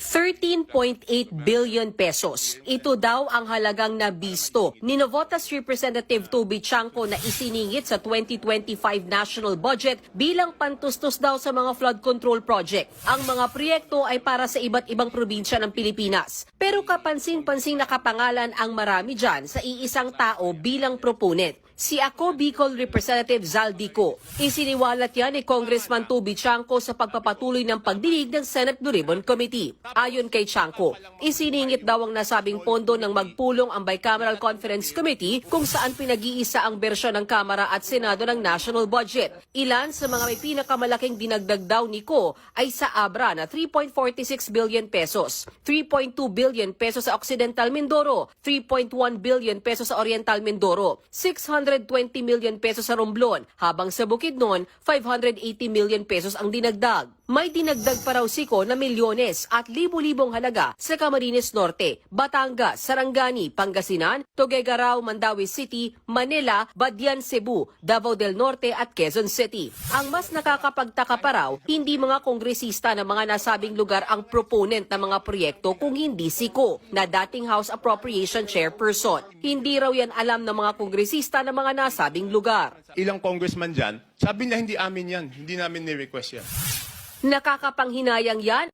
13.8 billion pesos. Ito daw ang halagang nabisto ni Novotas Representative Toby Chanco na isiningit sa 2025 national budget bilang pantustos daw sa mga flood control project. Ang mga proyekto ay para sa iba't ibang probinsya ng Pilipinas. Pero kapansin-pansing nakapangalan ang marami dyan sa iisang tao bilang proponent si Ako Bicol Representative Zaldico. Isiniwalat yan ni Congressman Toby Chanco sa pagpapatuloy ng pagdinig ng Senate Blue Ribbon Committee. Ayon kay Chanco, isiningit daw ang nasabing pondo ng magpulong ang Bicameral Conference Committee kung saan pinag-iisa ang bersyon ng Kamara at Senado ng national budget. Ilan sa mga may pinakamalaking dinagdag daw ni Ko ay sa Abra na 3.46 billion pesos, 3.2 billion pesos sa Occidental Mindoro, 3.1 billion pesos sa Oriental Mindoro, 620 million pesos sa Romblon, habang sa Bukidnon, 580 million pesos ang dinagdag. May dinagdag pa raw siko na milyones at libu-libong halaga sa Camarines Norte, Batangas, Sarangani, Pangasinan, Tuguegarao, Mandawi City, Manila, Badian, Cebu, Davao del Norte at Quezon City. Ang mas nakakapagtaka pa raw, hindi mga kongresista ng mga nasabing lugar ang proponent ng mga proyekto kung hindi siko na dating House Appropriation Chairperson. Hindi raw yan alam ng mga kongresista ng mga nasabing lugar. ilang congressman dyan, sabi niya hindi amin yan, hindi namin ni-request yan. Nakakapanghinayang yan